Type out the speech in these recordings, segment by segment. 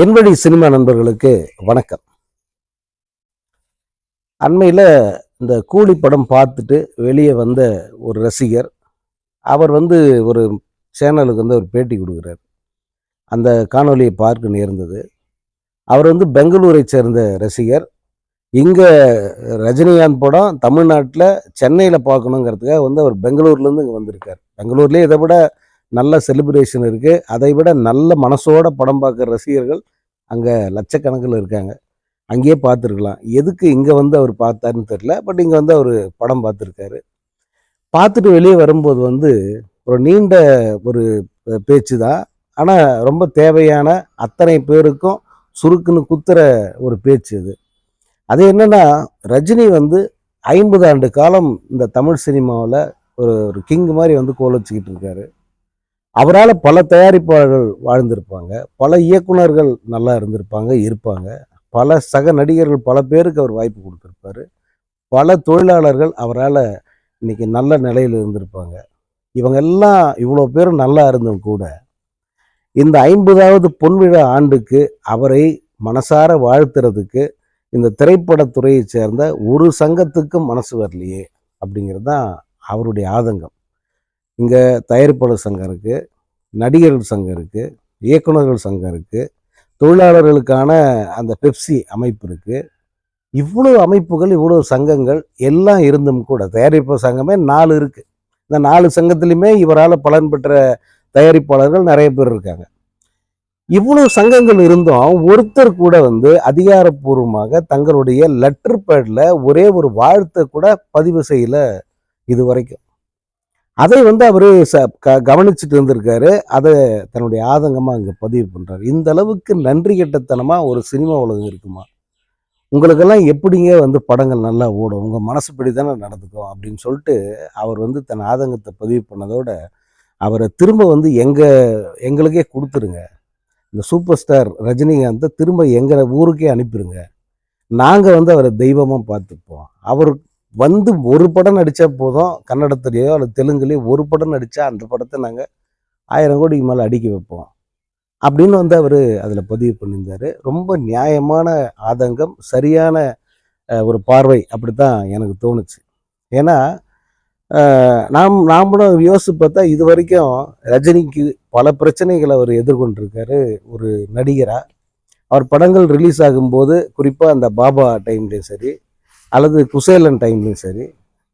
என்வழி cinema நண்பர்களுக்கு வணக்கம். அண்மையில் இந்த கூலி படம் பார்த்துட்டு வெளியே வந்த ஒரு ரசிகர் அவர் வந்து ஒரு சேனலுக்கு வந்து ஒரு பேட்டி கொடுக்குறார். அந்த காணொலியை பார்க்க நேர்ந்தது. அவர் வந்து பெங்களூரை சேர்ந்த ரசிகர். இங்கே ரஜினிகாந்த் படம் தமிழ்நாட்டில் சென்னையில் பார்க்கணுங்கிறதுக்காக வந்து அவர் பெங்களூர்லேருந்து இங்கே வந்திருக்கார். பெங்களூர்லேயே இதை விட நல்ல செலிப்ரேஷன் இருக்குது அதை விட நல்ல மனசோட படம் பார்க்குற ரசிகர்கள் அங்கே லட்சக்கணக்கில் இருக்காங்க. அங்கேயே பார்த்துருக்கலாம். எதுக்கு இங்கே வந்து அவர் பார்த்தாருன்னு தெரில பட் இங்கே வந்து அவர் படம் பார்த்துருக்காரு. பார்த்துட்டு வெளியே வரும்போது வந்து ஒரு நீண்ட ஒரு பேச்சு தான். ஆனால் ரொம்ப தேவையான அத்தனை பேருக்கும் சுருக்குன்னு குத்துற ஒரு பேச்சு இது. அது என்னென்னா ரஜினி வந்து ஐம்பது ஆண்டு காலம் இந்த தமிழ் சினிமாவில் ஒரு ஒரு கிங் மாதிரி வந்து கோல் வச்சுக்கிட்டு இருக்காரு. அவரால் பல தயாரிப்பாளர்கள் வாழ்ந்திருப்பாங்க. பல இயக்குனர்கள் நல்லா இருந்திருப்பாங்க இருப்பாங்க. பல சக நடிகர்கள் பல பேருக்கு அவர் வாய்ப்பு கொடுத்துருப்பாரு. பல தொழிலாளர்கள் அவரால் இன்னைக்கு நல்ல நிலையில் இருந்திருப்பாங்க. இவங்க எல்லாம் இவ்வளோ பேரும் நல்லா இருந்தும் கூட இந்த ஐம்பதாவது பொன்விழா ஆண்டுக்கு அவரை மனசார வாழ்த்துறதுக்கு இந்த திரைப்படத்துறையை சேர்ந்த ஒரு சங்கத்துக்கும் மனசு வரலையே அப்படிங்கிறது தான் அவருடைய ஆதங்கம். இங்கே தயாரிப்பாளர் சங்கம் இருக்குது நடிகர்கள் சங்கம் இருக்குது இயக்குனர்கள் சங்கம் இருக்குது தொழிலாளர்களுக்கான அந்த பெப்சி அமைப்பு இருக்குது இவ்வளோ அமைப்புகள் இவ்வளோ சங்கங்கள் எல்லாம் இருந்தும் கூட தயாரிப்பு சங்கமே நாலு இருக்குது இந்த நாலு சங்கத்திலையுமே இவரால் பலன் பெற்ற தயாரிப்பாளர்கள் நிறைய பேர் இருக்காங்க. இவ்வளோ சங்கங்கள் இருந்தும் ஒருத்தர் கூட வந்து அதிகாரப்பூர்வமாக தங்களுடைய லெட்டர் பேடில் ஒரே ஒரு வாழ்த்தை கூட பதிவு செய்யல இது வரைக்கும் அதை வந்து அவர் ச க கவனிச்சுட்டு இருந்திருக்காரு. அதை தன்னுடைய ஆதங்கமாக அங்கே பதிவு பண்ணுறாரு இந்த அளவுக்கு நன்றி கெட்டத்தனமாக ஒரு சினிமா உலகம் இருக்குமா? உங்களுக்கெல்லாம் எப்படிங்க வந்து படங்கள் நல்லா ஓடும்? உங்கள் மனசுப்படி தானே நடந்துக்கும் அப்படின்னு சொல்லிட்டு அவர் வந்து தன் ஆதங்கத்தை பதிவு பண்ணதோட அவரை திரும்ப வந்து எங்கள் எங்களுக்கே கொடுத்துருங்க. இந்த சூப்பர் ஸ்டார் ரஜினிகாந்தை திரும்ப எங்கள் ஊருக்கே அனுப்பிடுங்க நாங்கள் வந்து அவரை தெய்வமாக பார்த்துப்போம். அவர் வந்து ஒரு படம் நடித்தா போதும் கன்னடத்துலேயோ அல்லது தெலுங்குலேயோ ஒரு படம் நடித்தா அந்த படத்தை நாங்கள் ஆயிரம் கோடிக்கு மேலே அடிக்க வைப்போம். அப்படின்னு வந்து அவர் அதில் பதிவு பண்ணியிருந்தார். ரொம்ப நியாயமான ஆதங்கம் சரியான ஒரு பார்வை அப்படி தான் எனக்கு தோணுச்சு. ஏன்னா நாம் நாமளும் யோசிச்சு பார்த்தா இது வரைக்கும் ரஜினிக்கு பல பிரச்சனைகளை அவர் எதிர்கொண்டிருக்காரு. ஒரு நடிகராக அவர் படங்கள் ரிலீஸ் ஆகும்போது குறிப்பாக அந்த பாபா டைம்லேயும் சரி அல்லது குசேலன் டைம்லையும் சரி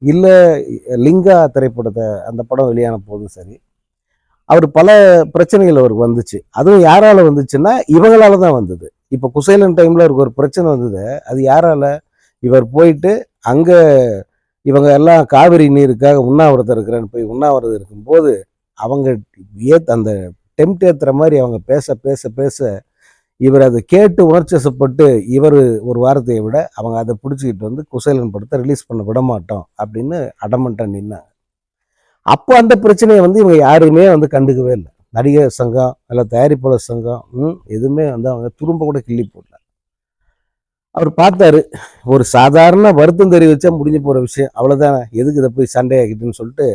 இல்லை லிங்கா திரைப்படத்தை அந்த படம் வெளியான போதும் சரி அவர் பல பிரச்சனைகள் அவருக்கு வந்துச்சு. அதுவும் யாரால வந்துச்சுன்னா இவங்களால தான் வந்தது. இப்போ குசேலன் டைமில் அவருக்கு ஒரு பிரச்சனை வந்தது. அது யாரால? இவர் போயிட்டு அங்கே இவங்க எல்லாம் காவிரி நீருக்காக உண்ணாவிரதம் இருக்கிறேன்னு போய் உண்ணாவிரதம் இருக்கும்போது அவங்க ஏத் அந்த டெம்ட் ஏற்றுற மாதிரி அவங்க பேச பேச பேச இவர் அதை கேட்டு உணர்ச்சசப்பட்டு இவர் ஒரு வாரத்தையை விட அவங்க அதை பிடிச்சிக்கிட்டு வந்து குசேலன் படத்தை ரிலீஸ் பண்ண விட மாட்டோம் அப்படின்னு அடமண்ட்டாக நின்னாங்க. அப்போ அந்த பிரச்சனையை வந்து இவங்க யாருமே வந்து கண்டுக்கவே இல்லை. நடிகர் சங்கம் இல்லை தயாரிப்பாளர் சங்கம் ம், எதுவுமே வந்து அவங்க துரும்ப கூட கிள்ளி போடல. அவர் பார்த்தாரு ஒரு சாதாரண வருத்தம் தெரிவிச்சா முடிஞ்சு போகிற விஷயம் அவ்வளோதானே எதுக்கு இதை போய் சண்டையாக்கிட்டுன்னு சொல்லிட்டு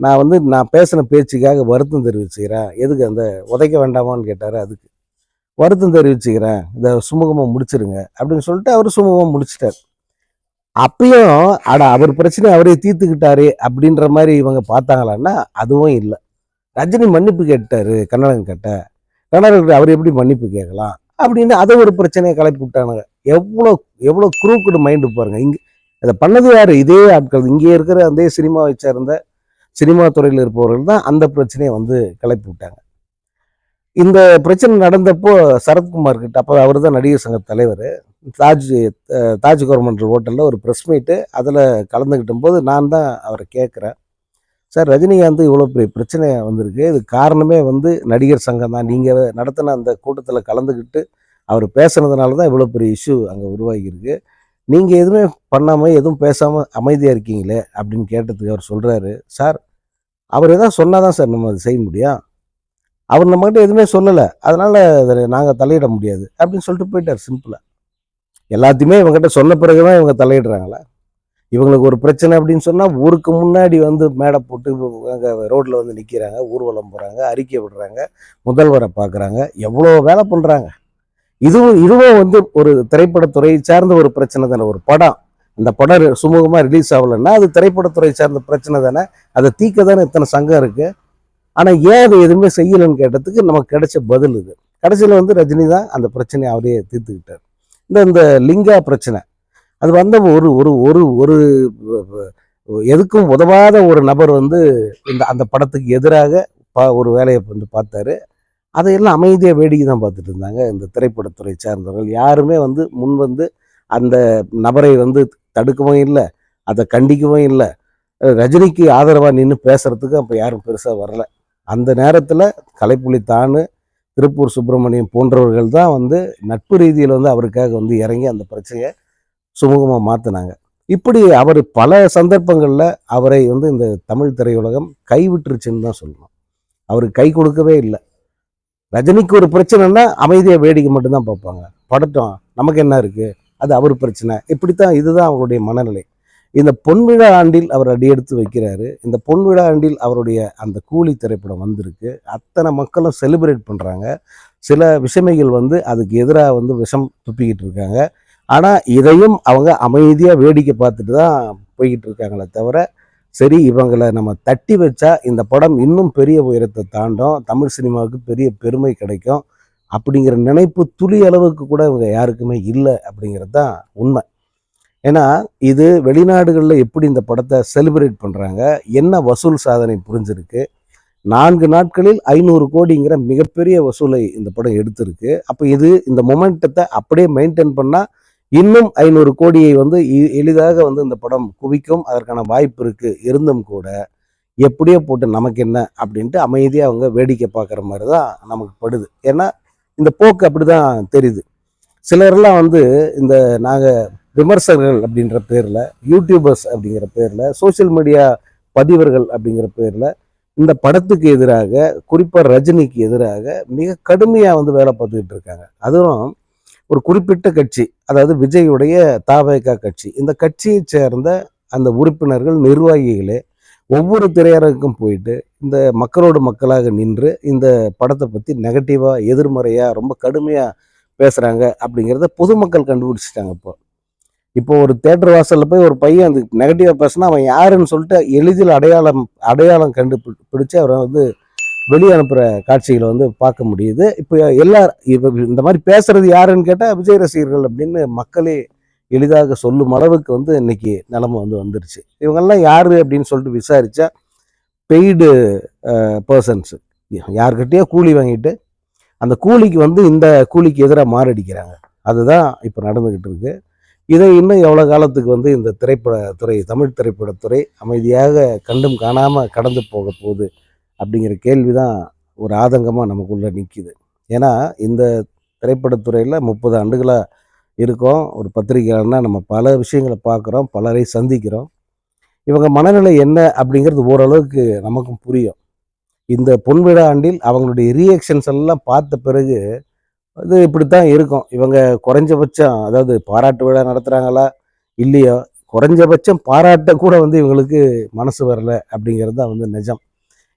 நான் வந்து நான் பேசின பேச்சுக்காக வருத்தம் தெரிவிச்சுக்கிறேன் எதுக்கு அந்த உதைக்க வேண்டாமான்னு கேட்டார் அதுக்கு. வருத்தம் தெரிவிச்சுக்கிறேன். இதை சுமூகமாக முடிச்சிருங்க. அப்படின்னு சொல்லிட்டு அவர் சுமூகமாக முடிச்சிட்டார். அப்பயும் அட அவர் பிரச்சனை அவரே தீர்த்துக்கிட்டாரு அப்படின்ற மாதிரி இவங்க பார்த்தாங்களான்னா அதுவும் இல்லை. ரஜினி மன்னிப்பு கேட்டார் கன்னடம் கேட்ட. கன்னடன் அவர் எப்படி மன்னிப்பு கேட்கலாம்? அப்படின்னு அதை ஒரு பிரச்சனையை கிளப்பி விட்டானுங்க. எவ்வளோ எவ்வளோ குரூக்குடு மைண்டு பாருங்கள் இங்கே அதை பண்ணது யாரு? இதே ஆட்கள். இங்கே இருக்கிற அந்த சினிமாவை சேர்ந்த சினிமா துறையில் இருப்பவர்கள் தான் அந்த பிரச்சனையை வந்து கிளப்பி விட்டாங்க. இந்த பிரச்சனை நடந்தப்போ சரத்குமார் கிட்ட அப்போ அவர் தான் நடிகர் சங்க தலைவர். தாஜ் தாஜ் கவர்மெண்ட் ஹோட்டலில் ஒரு ப்ரெஸ் மீட்டு அதில் கலந்துக்கிட்ட போது நான் தான் அவரை கேட்குறேன் சார் ரஜினிகாந்த் இவ்வளோ பெரிய பிரச்சனை வந்திருக்கு. இது காரணமே வந்து நடிகர் சங்கம் தான். நீங்கள் நடத்தின அந்த கூட்டத்தில் கலந்துக்கிட்டு அவர் பேசுனதுனால தான் இவ்வளோ பெரிய இஷ்யூ அங்கே உருவாகியிருக்கு. நீங்கள் எதுவுமே பண்ணாமல் எதுவும் பேசாமல் அமைதியாக இருக்கீங்களே? அப்படின்னு கேட்டதுக்கு அவர் சொல்கிறாரு சார் அவர் எதாவது சொன்னால் தான் சார் நம்ம அதை செய்ய முடியும். அவர் நம்மகிட்ட எதுவுமே சொல்லலை. அதனால் அதை நாங்கள் தலையிட முடியாது. அப்படின்னு சொல்லிட்டு போயிட்டார் சிம்பிளாக எல்லாத்தையுமே இவங்ககிட்ட சொன்ன பிறகு தான் இவங்க தலையிடுறாங்களா. இவங்களுக்கு ஒரு பிரச்சனை அப்படின்னு சொன்னால் ஊருக்கு முன்னாடி வந்து மேடை போட்டு அங்கே ரோட்டில் வந்து நிற்கிறாங்க ஊர்வலம் போகிறாங்க அறிக்கை விடுறாங்க முதல்வரை பார்க்குறாங்க எவ்வளோ வேலை பண்ணுறாங்க இதுவும் இதுவும் வந்து ஒரு திரைப்படத்துறை சார்ந்த ஒரு பிரச்சனை தானே ஒரு படம். அந்த படம் சுமூகமாக ரிலீஸ் ஆகலைன்னா அது திரைப்படத்துறை சார்ந்த பிரச்சனை தானே. அதை தீக்க தானே இத்தனை சங்கம் இருக்குது ஆனால் ஏன் அதை எதுவுமே செய்யலைன்னு கேட்டதுக்கு நமக்கு கிடைச்ச பதில் இது. கடைசியில் வந்து ரஜினி தான் அந்த பிரச்சனையை அவரே தீர்த்துக்கிட்டார். இந்த இந்த லிங்கா பிரச்சனை. அது வந்த ஒரு ஒரு ஒரு ஒரு எதுக்கும் உதவாத ஒரு நபர் வந்து இந்த அந்த படத்துக்கு எதிராக பா ஒரு வேலையை வந்து பார்த்தாரு. அதையெல்லாம் அமைதியாக வேடிக்கை தான் பார்த்துட்டு இருந்தாங்க இந்த திரைப்படத்துறை சார்ந்தவர்கள். யாருமே வந்து முன் வந்து அந்த நபரை வந்து தடுக்கவும் இல்லை அதை கண்டிக்கவும் இல்லை. ரஜினிக்கு ஆதரவாக நின்று பேசுறதுக்கு அப்போ யாரும் பெருசாக வரல. அந்த நேரத்தில் கலைப்புலி தானு திருப்பூர் சுப்பிரமணியம் போன்றவர்கள் தான் வந்து நட்பு ரீதியில் வந்து அவருக்காக வந்து இறங்கி அந்த பிரச்சனையை சுமூகமாக மாற்றினாங்க இப்படி அவர் பல சந்தர்ப்பங்களில் அவரை வந்து இந்த தமிழ் திரையுலகம் கைவிட்டுருச்சுன்னு தான் சொல்லணும். அவருக்கு கை கொடுக்கவே இல்லை. ரஜினிக்கு ஒரு பிரச்சனைனா அமைதியாக வேடிக்கை மட்டும்தான் பார்ப்பாங்க. படட்டும் நமக்கு என்ன இருக்குது அது அவர் பிரச்சனை. இப்படித்தான் இதுதான் அவருடைய மனநிலை. இந்த பொன்விழா ஆண்டில் அவர் அடியெடுத்து வைக்கிறாரு. இந்த பொன்விழா ஆண்டில் அவருடைய அந்த கூலி திரைப்படம் வந்திருக்கு. அத்தனை மக்களும் செலிப்ரேட் பண்ணுறாங்க சில விஷமைகள் வந்து அதுக்கு எதிராக வந்து விஷம் துப்பிக்கிட்டு இருக்காங்க. ஆனால் இதையும் அவங்க அமைதியாக வேடிக்கை பார்த்துட்டு தான் போய்கிட்டு இருக்காங்களே தவிர சரி இவங்களை நம்ம தட்டி வச்சா இந்த படம் இன்னும் பெரிய உயரத்தை தாண்டும். தமிழ் சினிமாவுக்கு பெரிய பெருமை கிடைக்கும். அப்படிங்கிற நினைப்பு துளி அளவுக்கு கூட இவங்க யாருக்குமே இல்லை அப்படிங்கிறது தான் உண்மை. ஏன்னா இது வெளிநாடுகளில் எப்படி இந்த படத்தை செலிப்ரேட் பண்ணுறாங்க என்ன வசூல் சாதனை புரிஞ்சிருக்கு நான்கு நாட்களில் ஐநூறு கோடிங்கிற மிகப்பெரிய வசூலை இந்த படம் எடுத்திருக்கு. அப்போ இது இந்த மொமெண்டத்தை அப்படியே மெயின்டைன் பண்ணால் இன்னும் ஐநூறு கோடியை வந்து எ- எளிதாக வந்து இந்த படம் குவிக்கும் அதற்கான வாய்ப்பு இருக்குது இருந்தும் கூட எப்படியோ போட்டு நமக்கு என்ன அப்படின்ட்டு அமைதியாக அவங்க வேடிக்கை பார்க்குற மாதிரி தான் நமக்கு படுது. ஏன்னா இந்த போக்கு அப்படிதான் தெரியுது. சிலர்லாம் வந்து இந்த நாங்கள் விமர்சகர்கள் அப்படின்ற பேரில் யூடியூபர்ஸ் அப்படிங்கிற பேரில் சோஷியல் மீடியா பதிவர்கள் அப்படிங்கிற பேரில் இந்த படத்துக்கு எதிராக குறிப்பாக ரஜினிக்கு எதிராக மிக கடுமையாக வந்து வேலை பார்த்துக்கிட்டு இருக்காங்க. அதுவும் ஒரு குறிப்பிட்ட கட்சி அதாவது விஜயுடைய தாவேகா கட்சி. இந்த கட்சியை சேர்ந்த அந்த உறுப்பினர்கள் நிர்வாகிகளே ஒவ்வொரு திரையரங்குக்கும் போயிட்டு இந்த மக்களோடு மக்களாக நின்று இந்த படத்தை பற்றி நெகட்டிவாக எதிர்மறையாக ரொம்ப கடுமையாக பேசுகிறாங்க அப்படிங்கிறத பொதுமக்கள் கண்டுபிடிச்சிட்டாங்க இப்போ. இப்போ ஒரு தேட்டர் வாசலில் போய் ஒரு பையன் அந்த நெகட்டிவாக பேசினா அவன் யாருன்னு சொல்லிட்டு எளிதில் அடையாளம் அடையாளம் கண்டு பி- அவரை வந்து வெளியே அனுப்புகிற காட்சிகளை வந்து பார்க்க முடியுது. இப்போ எல்லா இப்போ இந்த மாதிரி பேசுறது யாருன்னு கேட்டால் விஜய் ரசிகர்கள் அப்படின்னு மக்களே எளிதாக சொல்லும் அளவுக்கு வந்து இன்னைக்கு நிலமை வந்து வந்துருச்சு. இவங்கெல்லாம் யார் அப்படின்னு சொல்லிட்டு விசாரித்தா பெய்டு பர்சன்ஸு யார்கிட்டயோ கூலி வாங்கிட்டு அந்த கூலிக்கு வந்து இந்த கூலிக்கு எதிராக மாறடிக்கிறாங்க அதுதான் இப்போ நடந்துக்கிட்டு இருக்குது இதை இன்னும் எவ்வளோ காலத்துக்கு வந்து இந்த திரைப்படத்துறை தமிழ் திரைப்படத்துறை அமைதியாக கண்டும் காணாமல் கடந்து போக போகுது அப்படிங்கிற கேள்வி தான் ஒரு ஆதங்கமாக நமக்குள்ளே நிற்கிது ஏன்னா இந்த திரைப்படத்துறையில் முப்பது ஆண்டுகளாக இருக்கோம். ஒரு பத்திரிகையாளர்னால் நம்ம பல விஷயங்களை பார்க்குறோம் பலரை சந்திக்கிறோம். இவங்க மனநிலை என்ன அப்படிங்கிறது ஓரளவுக்கு நமக்கும் புரியும். இந்த பொன்விழா ஆண்டில் அவங்களுடைய ரியாக்ஷன்ஸ் எல்லாம் பார்த்த பிறகு அது இப்படித்தான் இருக்கும். இவங்க குறைஞ்சபட்சம் அதாவது பாராட்டு விழா நடத்துகிறாங்களா இல்லையோ குறைஞ்சபட்சம் பாராட்ட கூட வந்து இவங்களுக்கு மனசு வரல அப்படிங்கிறது தான் வந்து நிஜம்.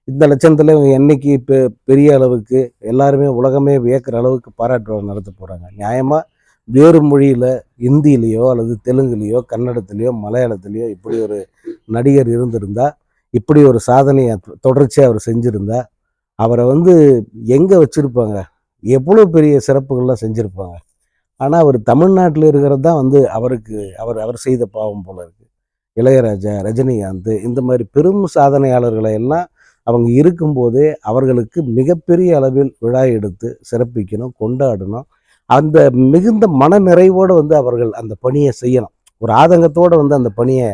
இந்த லட்சணத்தில் இவங்க என்னைக்கு இப்போ பெரிய அளவுக்கு எல்லாருமே உலகமே வியக்கிற அளவுக்கு பாராட்டு விழா நடத்த போகிறாங்க நியாயமாக வேறு மொழியில் இந்தியிலேயோ அல்லது தெலுங்குலேயோ கன்னடத்துலேயோ மலையாளத்துலேயோ இப்படி ஒரு நடிகர் இருந்திருந்தா இப்படி ஒரு சாதனையை தொடர்ச்சியாக அவர் செஞ்சுருந்தா அவரை வந்து எங்கே வச்சுருப்பாங்க? எவ்வளோ பெரிய சிறப்புகள்லாம் செஞ்சுருப்பாங்க. ஆனால் அவர் தமிழ்நாட்டில் இருக்கிறது தான் வந்து அவருக்கு அவர் அவர் செய்த பாவம் போல இருக்குது இளையராஜா ரஜினிகாந்த் இந்த மாதிரி பெரும் சாதனையாளர்களை எல்லாம் அவங்க இருக்கும்போதே அவர்களுக்கு மிகப்பெரிய அளவில் விழா எடுத்து சிறப்பிக்கணும் கொண்டாடணும். அந்த மிகுந்த மன நிறைவோடு வந்து அவர்கள் அந்த பணியை செய்யணும். ஒரு ஆதங்கத்தோடு வந்து அந்த பணியை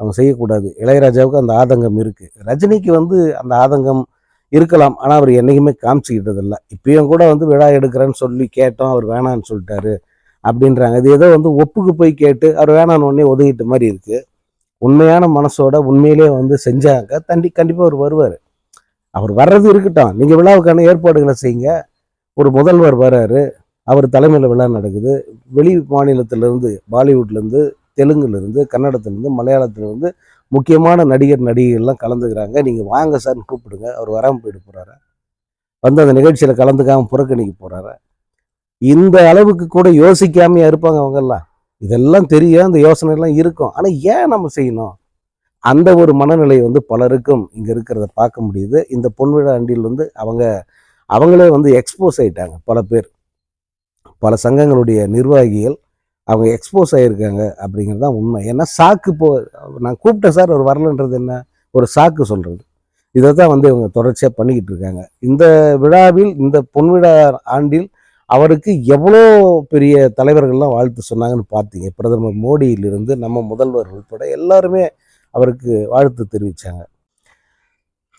அவங்க செய்யக்கூடாது. இளையராஜாவுக்கு அந்த ஆதங்கம் இருக்குது ரஜினிக்கு வந்து அந்த ஆதங்கம் இருக்கலாம். ஆனால் அவர் என்றைக்குமே காமிச்சிக்கிட்டது இல்லை இப்பயும் கூட வந்து விழா எடுக்கிறேன்னு சொல்லி கேட்டோம். அவர் வேணான்னு சொல்லிட்டாரு அப்படின்றாங்க. இது ஏதோ வந்து ஒப்புக்கு போய் கேட்டு அவர் வேணான்னு உடனே ஒதுக்கிட்ட மாதிரி இருக்குது உண்மையான மனசோட உண்மையிலேயே வந்து செஞ்சாங்க. தண்டி கண்டிப்பாக அவர் வருவார். அவர் வர்றது இருக்கட்டும். நீங்கள் விழாவுக்கான ஏற்பாடுகளை செய்யுங்க. ஒரு முதல்வர் வராரு. அவர் தலைமையில் விழா நடக்குது. வெளி மாநிலத்திலேருந்து பாலிவுட்லேருந்து தெலுங்குலேருந்து கன்னடத்துலேருந்து மலையாளத்துலேருந்து முக்கியமான நடிகர் நடிகைகள்லாம் கலந்துக்கிறாங்க. நீங்கள் வாங்க சார்னு கூப்பிடுங்க. அவர் வராமல் போயிட்டு போகிறாரு வந்து அந்த நிகழ்ச்சியில் கலந்துக்காமல் புறக்கணிக்க போகிறாரு இந்த அளவுக்கு கூட யோசிக்காமையா இருப்பாங்க அவங்கெல்லாம். இதெல்லாம் தெரியும் அந்த யோசனைலாம் இருக்கும். ஆனால் ஏன் நம்ம செய்யணும்? அந்த ஒரு மனநிலை வந்து பலருக்கும் இங்கே இருக்கிறத பார்க்க முடியுது. இந்த பொன்விழா அண்டியில் வந்து அவங்க அவங்களே வந்து எக்ஸ்போஸ் ஆயிட்டாங்க பல பேர். பல சங்கங்களுடைய நிர்வாகிகள் அவங்க எக்ஸ்போஸ் ஆகியிருக்காங்க அப்படிங்கிறது தான் உண்மை. ஏன்னா சாக்கு போ நான் கூப்பிட்டேன் சார் ஒரு வரலன்றது என்ன? ஒரு சாக்கு சொல்கிறது இதை தான் வந்து இவங்க தொடர்ச்சியாக பண்ணிக்கிட்டு இருக்காங்க. இந்த விழாவில் இந்த பொன்விழா ஆண்டில் அவருக்கு எவ்வளோ பெரிய தலைவர்கள்லாம் வாழ்த்து சொன்னாங்கன்னு பார்த்தீங்க. பிரதமர் மோடியிலிருந்து நம்ம முதல்வர் உட்பட எல்லாருமே அவருக்கு வாழ்த்து தெரிவித்தாங்க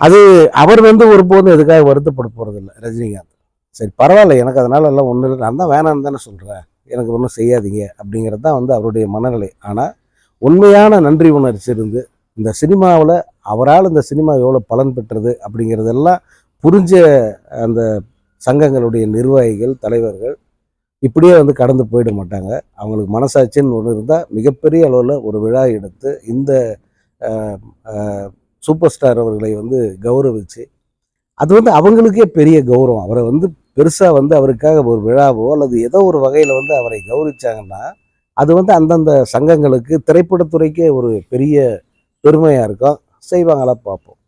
அது அவர் வந்து ஒருபோதும் எதுக்காக வருத்தப்பட போகிறதில்ல ரஜினிகாந்த். சரி பரவாயில்ல எனக்கு அதனால எல்லாம் ஒன்றும் இல்லை. நான் தான் வேணான்னு தானே சொல்கிறேன் எனக்கு ஒன்றும் செய்யாதீங்க அப்படிங்கிறது தான் வந்து அவருடைய மனநிலை. ஆனால் உண்மையான நன்றி உணர்ச்சி இருந்து இந்த சினிமாவில் அவரால் இந்த சினிமா எவ்வளோ பலன் பெற்றது அப்படிங்கிறதெல்லாம் புரிஞ்ச அந்த சங்கங்களுடைய நிர்வாகிகள் தலைவர்கள் இப்படியே வந்து கடந்து போயிட மாட்டாங்க. அவங்களுக்கு மனசாட்சின்னு ஒன்று இருந்தால் மிகப்பெரிய அளவில் ஒரு விழா எடுத்து இந்த சூப்பர் ஸ்டார் அவர்களை வந்து கௌரவிச்சு அது வந்து அவங்களுக்கே பெரிய கௌரவம். அவரை வந்து பெருசாக வந்து அவருக்காக ஒரு விழாவோ அல்லது ஏதோ ஒரு வகையில் வந்து அவரை கௌரவிச்சாங்கன்னா அது வந்து அந்தந்த சங்கங்களுக்கு திரைப்படத்துறைக்கே ஒரு பெரிய பெருமையாக இருக்கும். செய்வாங்களா பார்ப்போம்.